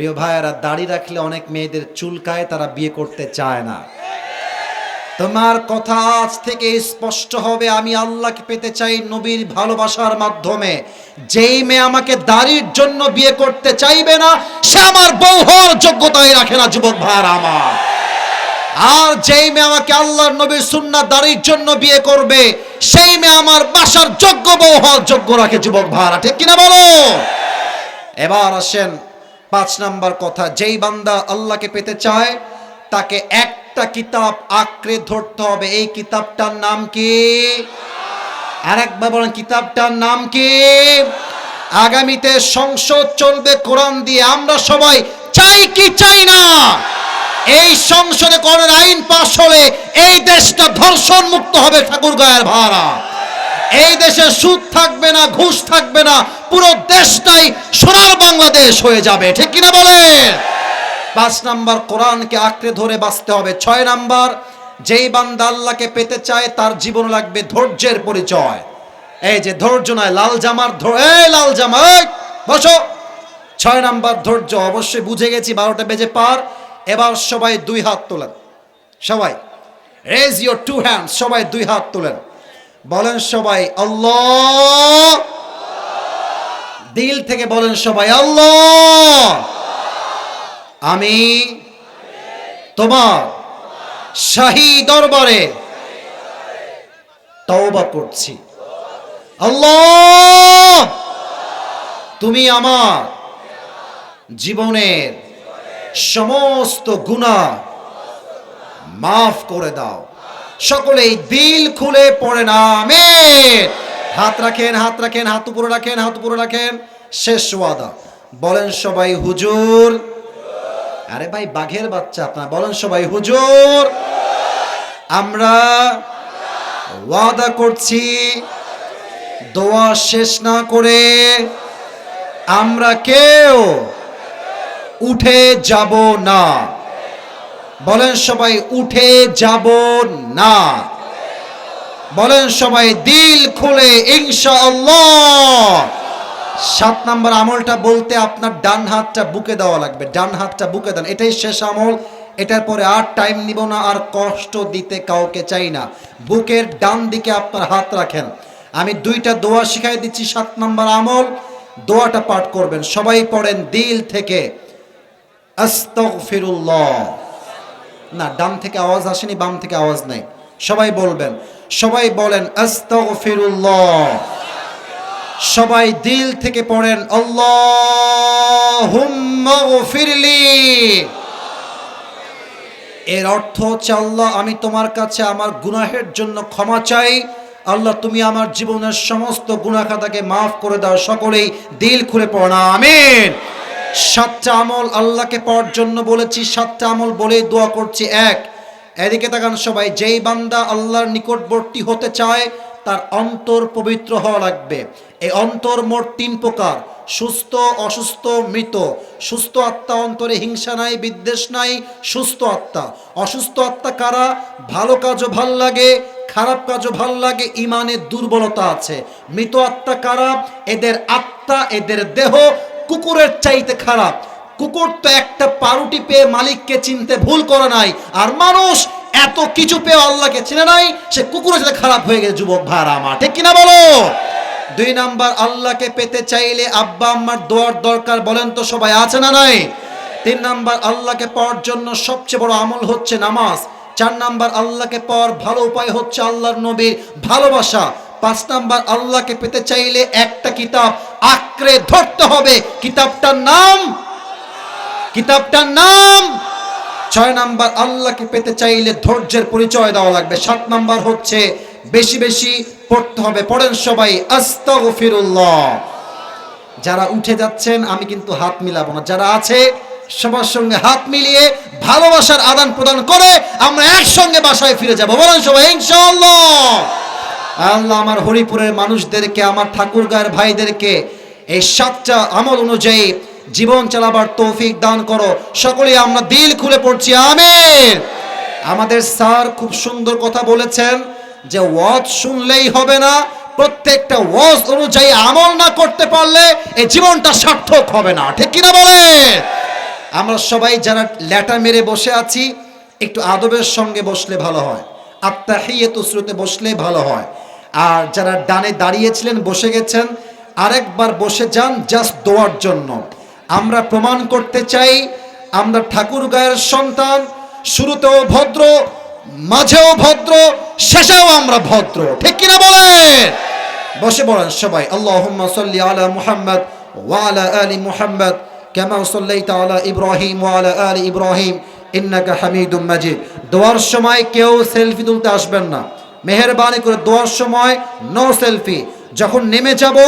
প্রিয় ভাইয়েরা, দাড়ি রাখলে অনেক মেয়েদের চুলকায় তারা বিয়ে করতে চায় না। তোমার কথা আজ থেকে স্পষ্ট হবে, আমি আল্লাহকে পেতে চাই নবীর ভালোবাসার মাধ্যমে। যেই মেয়ে আমাকে দাড়ির জন্য বিয়ে করতে চাইবে না, সে আমার বউ হওয়ার যোগ্যতাই রাখে না, যুবক ভাইয়ার আমার। আর যেই মেয়ে আমাকে আল্লাহর নবীর সুন্নাহ দাড়ির জন্য বিয়ে করবে, সেই মেয়ে আমার বাসার যোগ্য বউ হওয়ার যোগ্য রাখে, যুবক ভাইয়ারা, ঠিক কিনা বলো? এবার আসেন পাঁচ নাম্বার কথা, যেই বান্দা আল্লাহকে পেতে চায়, তাকে একটা কিতাব আঁকড়ে ধরতে হবে। এই কিতাবটার নাম কি? আর একবার বলেন, কিতাবটার নাম কি? আগামীতে সংসদ চলবে কোরআন দিয়ে। আমরা সবাই চাই কি চাই না? এই সংসদে কোরআনের আইন পাশ হলে এই দেশটা ধর্ষণ মুক্ত হবে ঠাকুর গায়ের ভাড়া। এই দেশে সুদ থাকবে না ঘুষ থাকবে না পুরো দেশটাই সোনার বাংলাদেশ হয়ে যাবে। ঠিক কিনা বলেন পাঁচ নাম্বার কোরআনকে আঁকড়ে ধরে বাঁচতে হবে। ছয় নাম্বার যেই বান্দা আল্লাহকে পেতে চায় তার জীবন লাগবে ধৈর্যের পরিচয়। এই যে ধৈর্য নয় লাল জামার এই লাল জামা এই, বসো। ছয় নাম্বার ধৈর্য অবশ্যই বুঝে গেছি বারোটা বেজে পার। এবার সবাই দুই হাত তোলেন। সবাই রেজ ইউর টু হ্যান্ড সবাই দুই হাত তোলেন। বলেন সবাই আল্লাহ। দিল থেকে বলেন সবাই আল্লাহ। আমি তোমার শাহী দরবারে তওবা করছি। আল্লাহ, তুমি আমার জীবনের সমস্ত গুনাহ মাফ করে দাও। সকলেই দিল খুলে পড়ে না হাত রাখেন হাত রাখেন, হাত উপরে রাখেন, হাত উপরে রাখেন, শেষ ওয়াদা। বলেন সবাই হুজুর। আরে ভাই, বাঘের বাচ্চা আপনার। বলেন সবাই হুজুর। আমরা ওয়াদা করছি, দোয়া শেষ না করে আমরা কেউ উঠে যাব না। বলেন সবাই, উঠে যাব না। বলেন সবাই, দিল খুলে, ইনশাআল্লাহ। সাত নাম্বার আমলটা বলতে আপনার ডান হাতটা বুকে দেওয়া লাগবে। ডান হাতটা বুকে দেন। এটাই শেষ আমল। এটার পরে আর টাইম নিব না, আর কষ্ট দিতে কাউকে চাই না। বুকের ডান দিকে আপনার হাত রাখেন। আমি দুইটা দোয়া শিখাই দিচ্ছি, সাত নাম্বার আমল। দোয়াটা পাঠ করবেন। সবাই পড়েন, দিল থেকে। আস্তাগফিরুল্লাহ। না, ডান থেকে আওয়াজ আসেনি, বাম থেকে আওয়াজ নাই। সবাই বলবেন, সবাই বলেন সবাই দিল থেকে পড়েন গফিরলি। এর অর্থ হচ্ছে, আল্লাহ, আমি তোমার কাছে আমার গুনাহের জন্য ক্ষমা চাই। আল্লাহ, তুমি আমার জীবনের সমস্ত গুনাখাতাকে মাফ করে দাও। সকলেই দিল খুলে পড়া আমিন। সাতটা আমল আল্লাহকে পাওয়ার জন্য বলেছি, সাতটা আমল বলেই দোয়া করছি, এক। এদিকে তাকান সবাই, যেই বান্দা আল্লাহর নিকটবর্তী হতে চায়, তার অন্তর পবিত্র হওয়া লাগবে। এই অন্তর মোট তিন প্রকার, সুস্থ, অসুস্থ, মৃত। সুস্থ আত্মা অন্তরে হিংসা নাই, বিদ্বেষ নাই, সুস্থ আত্মা। অসুস্থ আত্মা কারা? ভালো কাজও ভালো লাগে, খারাপ কাজও ভালো লাগে, ইমানের দুর্বলতা আছে। মৃত আত্মা কারা? এদের আত্মা, এদের দেহ কুকুরের চাইতে খারাপ। কুকুর তো একটা পাউরুটি পেয়ে মালিককে চিনতে ভুল করে নাই, আর মানুষ এত কিছু পেয়ে আল্লাহকে চিনে নাই, সে কুকুরের সাথে খারাপ হয়ে গেছে, যুবক ভাড়া আমার। ঠিক কিনা বলো? দুই নাম্বার, আল্লাহকে পেতে চাইলে আব্বা আম্মার দোয়ার দরকার, বলেন তো সবাই আছে না নাই? তিন নাম্বার, আল্লাহকে পাওয়ার জন্য সবচেয়ে বড় আমল হচ্ছে নামাজ। চার নাম্বার, আল্লাহকে পাওয়ার ভালো উপায় হচ্ছে আল্লাহর নবীর ভালোবাসা। পাঁচ নাম্বার, আল্লাহকে পেতে চাইলে একটা কিতাব আঁকড়ে ধরতে হবে। কিতাবটার নাম? কিতাবটার নাম? ছয় নাম্বার, আল্লাহকে পেতে চাইলে ধৈর্যের পরিচয় দেওয়া লাগবে। সাত নাম্বার হচ্ছে বেশি বেশি পড়তে হবে। পড়েন সবাই, আস্তাগফিরুল্লাহ। যারা উঠে যাচ্ছেন, আমি কিন্তু হাত মিলাবো না। যারা আছে, সবার সঙ্গে হাত মিলিয়ে ভালোবাসার আদান প্রদান করে, আমরা একসঙ্গে বাসায় ফিরে যাব। বলেন সবাই, ইনশাআল্লাহ। আল্লাহ আমার হরিপুরের মানুষদেরকে, আমার ঠাকুর গায়ের ভাইদেরকে এই সাতটা আমল অনুযায়ী জীবন চালাবার তৌফিক দান করো। সকলে আমরা দিল খুলে পড়ছি, আমেন। আমাদের স্যার খুব সুন্দর কথা বলেছেন যে, ওয়াজ শুনলেই হবে না। প্রত্যেকটা ওয়াজ অনুযায়ী আমল না করতে পারলে এই জীবনটা সার্থক হবে না। ঠিক কিনা বলে আমরা সবাই যারা ল্যাটা মেরে বসে আছি, একটু আদবের সঙ্গে বসলে ভালো হয়। আত্মাহিয়ত শ্রুতে বসলে ভালো হয়। আর যারা ডানে দাঁড়িয়েছিলেন, বসে গেছেন, আরেকবার বসে যান জাস্ট দোয়ার জন্য। আমরা প্রমাণ করতে চাই, আমরা ঠাকুর গায়ের সন্তান, শুরুতেও ভদ্র, মাঝেও ভদ্র, শেষেও আমরা ভদ্র। ঠিক কিনা বলেন? বসে পড়েন সবাই। আল্লাহুম্মা সাল্লি আলা মুহাম্মদ ওয়া আলা মুহাম্মদ, কামা সাল্লাইতা আলা ইব্রাহিম ওয়া আলা আলি ইব্রাহিম, ইন্নাকা হামিদুম মাজিদ। দোয়ার সময় কেউ সেলফি তুলতে আসবেন না। মেহেরবানি করে দোয়ার সময় নো সেলফি যখন নেমে যাব